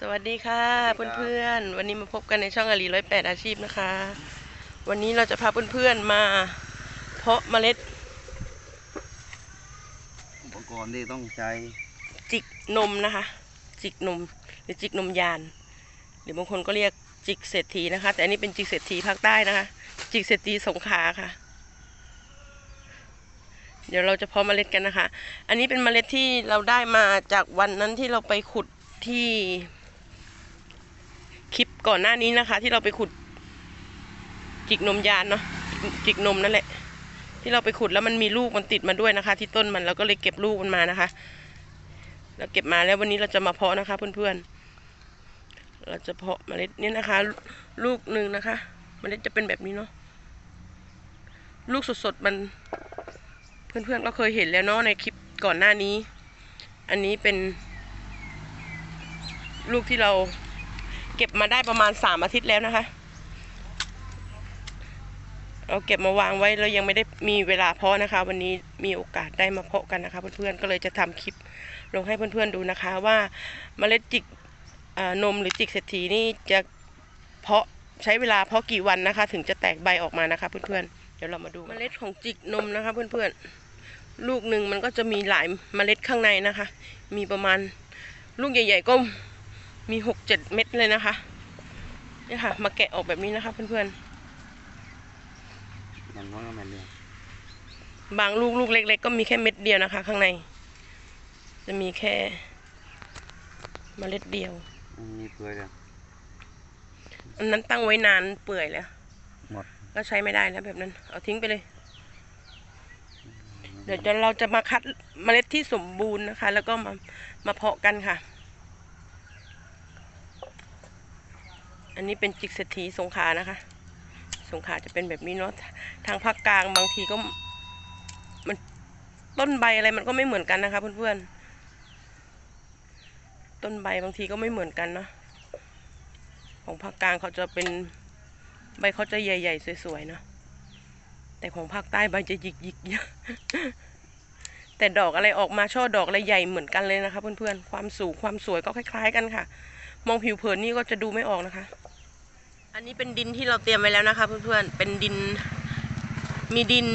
สวัสดีค่ะสวัสดีครับเพื่อนๆ วันนี้มาพบกันในช่องอาลีร้อยแปดอาชีพนะคะ วันนี้เราจะพาเพื่อนๆมาเพาะเมล็ด อุปกรณ์ที่ต้องใช้จิกนมนะคะ จิกนมหรือจิกนมยาน หรือบางคนก็เรียกจิกเศรษฐีนะคะ แต่อันนี้เป็นจิกเศรษฐีภาคใต้นะคะ จิกเศรษฐีสงขลาค่ะ เดี๋ยวเราจะเพาะเมล็ดกันนะคะ อันนี้เป็นเมล็ดที่เราได้มาจากวันนั้นที่เราไปขุดที่ คลิปก่อนหน้านี้นะคะ ที่เราไปขุด จิกนมยานเนาะจิกนมนั่นแหละ ที่เราไปขุดแล้วมันมีลูกมันติดมาด้วยนะคะ ที่ต้นมันเราก็เลยเก็บลูกมันมานะคะเราเก็บมาแล้ววันนี้เราจะมาเพาะนะคะเพื่อนๆ เราจะเพาะเมล็ดนี้นะคะ ลูกหนึ่งนะคะ เมล็ดจะเป็นแบบนี้เนาะลูกสดๆมันเพื่อนๆก็เคยเห็นแล้วเนาะในคลิปก่อนหน้านี้ อันนี้เป็น ลูกที่เรา เก็บมาได้ประมาณสามอาทิตย์แล้วนะคะ เราเก็บมาวางไว้เรายังไม่ได้มีเวลาเพาะนะคะ วันนี้มีโอกาสได้มาเพาะกันนะคะ เพื่อนๆก็เลยจะทำคลิปลงให้เพื่อนๆดูนะคะ ว่าเมล็ดจิกนมหรือจิกเศรษฐีนี่จะเพาะใช้เวลาเพาะกี่วันนะคะ ถึงจะแตกใบออกมานะคะ เพื่อนๆเดี๋ยวเรามาดูเมล็ดของจิกนมนะคะ เพื่อนๆลูกหนึ่งมันก็จะมีหลายเมล็ดข้างในนะคะ มีประมาณลูกใหญ่ ๆก็ มีหกเจ็ดเม็ดเลยนะคะเนี่ยค่ะ มาแกะออกแบบนี้นะคะ เพื่อนๆอย่างน้อยก็แม่นเดียวบางลูกลูกเล็ก ๆ ก็มีแค่เม็ดเดียวนะคะ ข้างใน จะมีแค่เมล็ดเดียวอันนี้เปลือยเลยอันนั้นตั้งไว้นานเปื่อยแล้วหมดก็ใช้ไม่ได้แล้วแบบนั้น เอาทิ้งไปเลย เดี๋ยวจะเราจะมาคัดเมล็ดที่สมบูรณ์นะคะ แล้วก็มามาเพาะกันค่ะ อันนี้เป็นจิกเศรษฐีสงขานะคะ สงขาจะเป็นแบบนี้เนาะทางภาคกลางบางทีก็มันต้นใบอะไรมันก็ไม่เหมือนกันนะคะ เพื่อนๆต้นใบบางทีก็ไม่เหมือนกันเนาะของภาคกลางเขาจะเป็นใบเขาจะใหญ่ๆสวยๆเนาะแต่ของภาคใต้ใบจะหยิกๆเยอะแต่ดอกอะไรออกมาช่อดอกอะไรใหญ่เหมือนกันเลยนะคะ เพื่อนๆ ความสูงความสวยก็คล้าย ๆ กันค่ะ มองผิวเผินนี่ก็จะดูไม่ออกนะคะ อันนี้เป็นดินที่เราเตรียมไว้แล้วนะคะเพื่อนๆ เป็นดิน มีดิน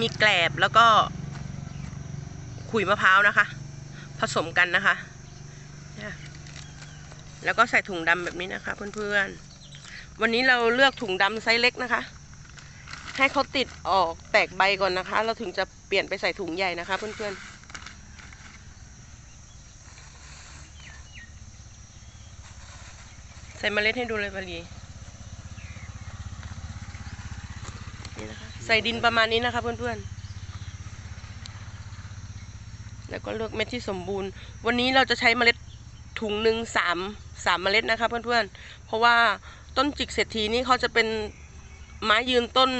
มีแกลบแล้วก็ขุยมะพร้าวนะคะ ผสมกันนะคะ แล้วก็ใส่ถุงดำแบบนี้นะคะ เพื่อนๆ วันนี้เราเลือกถุงดำไซส์เล็กนะคะ ให้เขาติดออกแตกใบก่อนนะคะ เราถึงจะเปลี่ยนไปใส่ถุงใหญ่นะคะ เพื่อนๆ ใส่เมล็ดให้ดูเลยบาลีนี่นะคะใส่ดินประมาณนี้นะคะเพื่อนๆ แล้วก็เลือกเม็ดที่สมบูรณ์ วันนี้เราจะใช้เมล็ดถุงหนึ่งสามสามเมล็ดนะคะเพื่อนๆ เพราะว่าต้นจิกเศรษฐีนี่เขาจะเป็นไม้ยืนต้น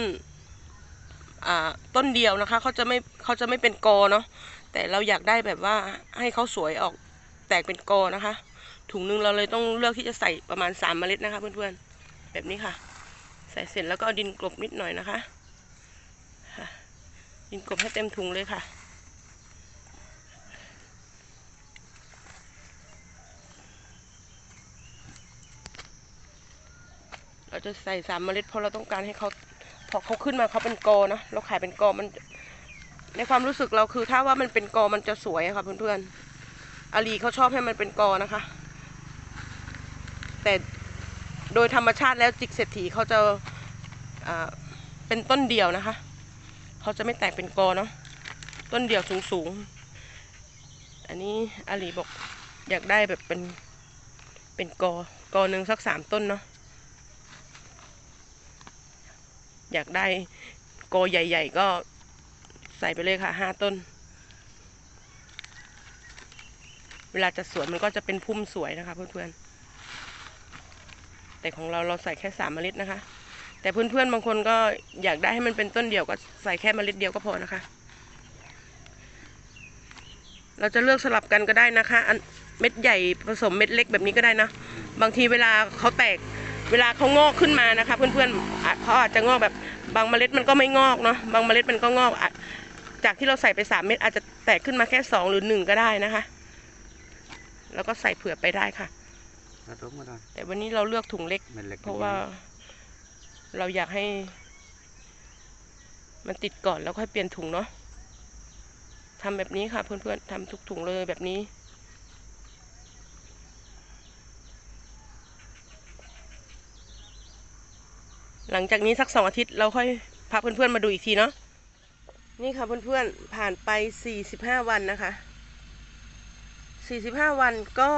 อ่าต้นเดียวนะคะเขาจะไม่เขาจะไม่เป็นกอเนาะแต่เราอยากได้แบบว่าให้เขาสวยออกแตกเป็นกอนะคะ ถุงหนึ่งเราเลยต้องเลือกที่จะใส่ประมาณสามเมล็ดนะคะ เพื่อนๆ แบบนี้ค่ะ ใส่เสร็จแล้วก็เอาดินกลบนิดหน่อยนะคะดินกลบให้เต็มถุงเลยค่ะเราจะใส่สามเมล็ดเพราะเราต้องการให้เขาพอเขาขึ้นมาเขาเป็นกอเนาะเราขายเป็นกอมัน ในความรู้สึกเราคือถ้าว่ามันเป็นกอมันจะสวยค่ะเพื่อนๆอาลีเขาชอบให้มันเป็นกอนะคะ แต่โดยธรรมชาติแล้วจิกเศรษฐีเขาจะเป็นต้นเดียวนะคะ เขาจะไม่แตกเป็นกอเนาะต้นเดียวสูงๆอันนี้อาลีบอกอยากได้แบบเป็นเป็นกอกอหนึ่งสักสามต้นเนาะอยากได้โกใหญ่ ๆ ก็ใส่ไปเลยค่ะห้าต้น เวลาจะสวยมันก็จะเป็นพุ่มสวยนะคะเพื่อนๆ แต่ของเราเราใส่แค่สามเมล็ดนะคะ แต่เพื่อนๆบางคนก็อยากได้ให้มันเป็นต้นเดียวก็ใส่แค่เมล็ดเดียวก็พอนะคะ เราจะเลือกสลับกันก็ได้นะคะอันเม็ดใหญ่ผสมเม็ดเล็กแบบนี้ก็ได้นะ บางทีเวลาเขาแตกเวลาเขางอกขึ้นมานะคะ เพื่อนๆเขาอาจจะงอกแบบบางเมล็ดมันก็ไม่งอกเนาะบางเมล็ดมันก็งอกอจากที่เราใส่ไปสามเม็ดอาจจะแตกขึ้นมาแค่สองหรือหนึ่งก็ได้นะคะ แล้วก็ใส่เผื่อไปได้ค่ะ กระทุ้งก็ได้แต่วันนี้เราเลือกถุงเล็กเม็ดเล็กเพราะว่า เราอยากให้ มันติดก่อนแล้วค่อยเปลี่ยนถุงเนาะทำแบบนี้ค่ะ เพื่อนๆทำทุกถุงเลยแบบนี้หลังจากนี้สักสองอาทิตย์เราค่อยพาเพื่อนๆมาดูอีกทีเนาะนี่ค่ะเพื่อนๆผ่านไปสี่สิบห้าวันนะคะสี่สิบห้าวันก็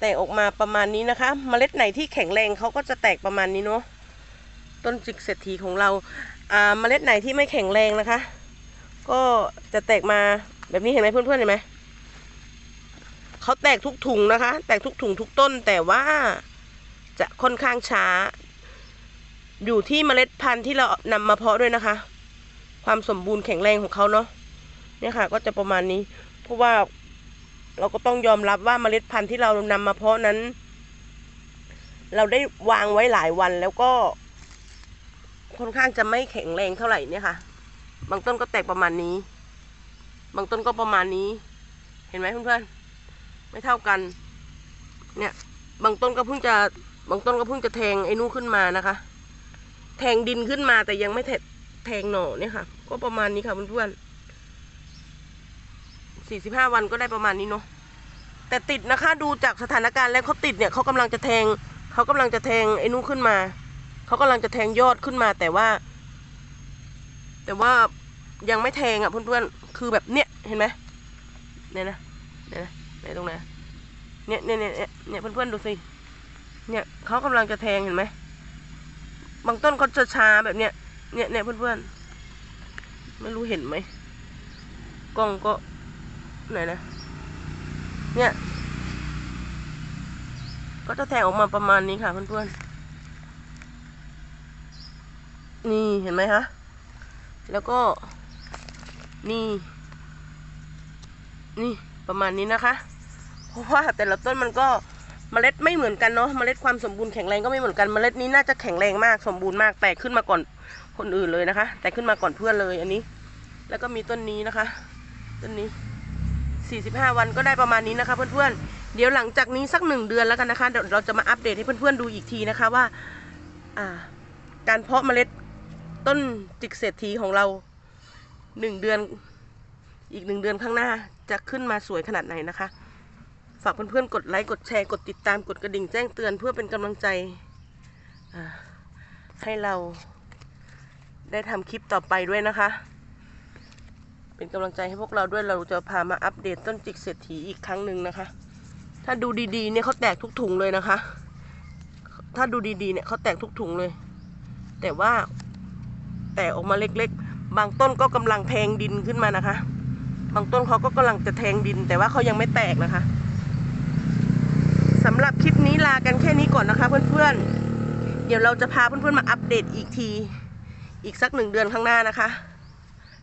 แตกออกมาประมาณนี้นะคะเมล็ดไหนที่แข็งแรงเขาก็จะแตกประมาณนี้เนาะต้นจิกเศรษฐีของเราอ่าเมล็ดไหนที่ไม่แข็งแรงนะคะ ก็จะแตกมาแบบนี้เห็นไหมเพื่อนๆเห็นไหมเขาแตกทุกถุงนะคะ แตกทุกถุงทุกต้นแต่ว่าจะค่อนข้างช้า อยู่ที่เมล็ดพันธุ์ที่เรานำมาเพาะด้วยนะคะ ความสมบูรณ์แข็งแรงของเขาเนาะเนี่ยค่ะ ก็จะประมาณนี้ เพราะว่า เราก็ต้องยอมรับว่าเมล็ดพันธุ์ที่เรานำมาเพาะนั้น เราได้วางไว้หลายวันแล้วก็ค่อนข้างจะไม่แข็งแรงเท่าไหร่เนี่ยค่ะ บางต้นก็แตกประมาณนี้ บางต้นก็ประมาณนี้ เห็นไหมเพื่อนๆ ไม่เท่ากัน เนี่ย บางต้นก็เพิ่งจะ บางต้นก็เพิ่งจะแทงไอ้นู่นขึ้นมานะคะ แทงดินขึ้นมาแต่ยังไม่แทงหน่อเนี่ยค่ะ ก็ประมาณนี้ค่ะเพื่อนๆ สี่สิบห้าวันก็ได้ประมาณนี้เนาะแต่ติดนะคะ ดูจากสถานการณ์แล้วเขาติดเนี่ยเขากำลังจะแทงเขากำลังจะแทงไอ้นู้นขึ้นมาเขากำลังจะแทงยอดขึ้นมา แต่ว่า แต่ว่ายังไม่แทงอะเพื่อนๆคือแบบเนี้ยเห็นไหมเนี่ยนะเนี่ยนะไหนตรงไหนเนี่ยเนี่ยเนี่ยเนี่ยเนี่ยเพื่อนๆดูสิเนี่ยเขากำลังจะแทงเห็นไหมบางต้นเขาจะช้าแบบเนี้ยเนี่ยเนี่ยเพื่อนๆไม่รู้เห็นไหมกล้องก็ ไหนนะ เนี่ย ก็จะแทงออกมาประมาณนี้ค่ะเพื่อนๆ นี่เห็นไหมคะแล้วก็ นี่ นี่ประมาณนี้นะคะ เพราะว่าแต่ละต้นมันก็เมล็ดไม่เหมือนกันเนาะเมล็ดความสมบูรณ์แข็งแรงก็ไม่เหมือนกันเมล็ดนี้น่าจะแข็งแรงมากสมบูรณ์มากแตกขึ้นมาก่อนคนอื่นเลยนะคะ แตกขึ้นมาก่อนเพื่อนเลยอันนี้ แล้วก็มีต้นนี้นะคะ ต้นนี้ 45 วันก็ได้ประมาณนี้นะคะ เพื่อนๆ เดี๋ยวหลังจากนี้สักหนึ่งเดือนแล้วกันนะคะเดี๋ยวเราจะมาอัปเดตให้เพื่อนๆดูอีกทีนะคะว่าการเพาะเมล็ดต้นจิกเศรษฐีของเราหนึ่งเดือนอีกหนึ่งเดือนข้างหน้าจะขึ้นมาสวยขนาดไหนนะคะ ฝากเพื่อนๆกดไลค์กดแชร์กดติดตามกดกระดิ่งแจ้งเตือนเพื่อเป็นกำลังใจให้เราได้ทำคลิปต่อไปด้วยนะคะ เป็นกำลังใจให้พวกเราด้วยเราจะพามาอัปเดตต้นจิกเศรษฐีอีกครั้งหนึ่งนะคะ ถ้าดูดีๆเนี่ยเขาแตกทุกถุงเลยนะคะ ถ้าดูดีๆเนี่ยเขาแตกทุกถุงเลย แต่ว่าแตกออกมาเล็กๆ บางต้นก็กำลังแทงดินขึ้นมานะคะ บางต้นเขาก็กำลังจะแทงดิน แต่ว่าเขายังไม่แตกนะคะสำหรับคลิปนี้ลากันแค่นี้ก่อนนะคะ เพื่อนๆเดี๋ยวเราจะพาเพื่อนๆมาอัปเดตอีกที อีกสักหนึ่งเดือนข้างหน้านะคะ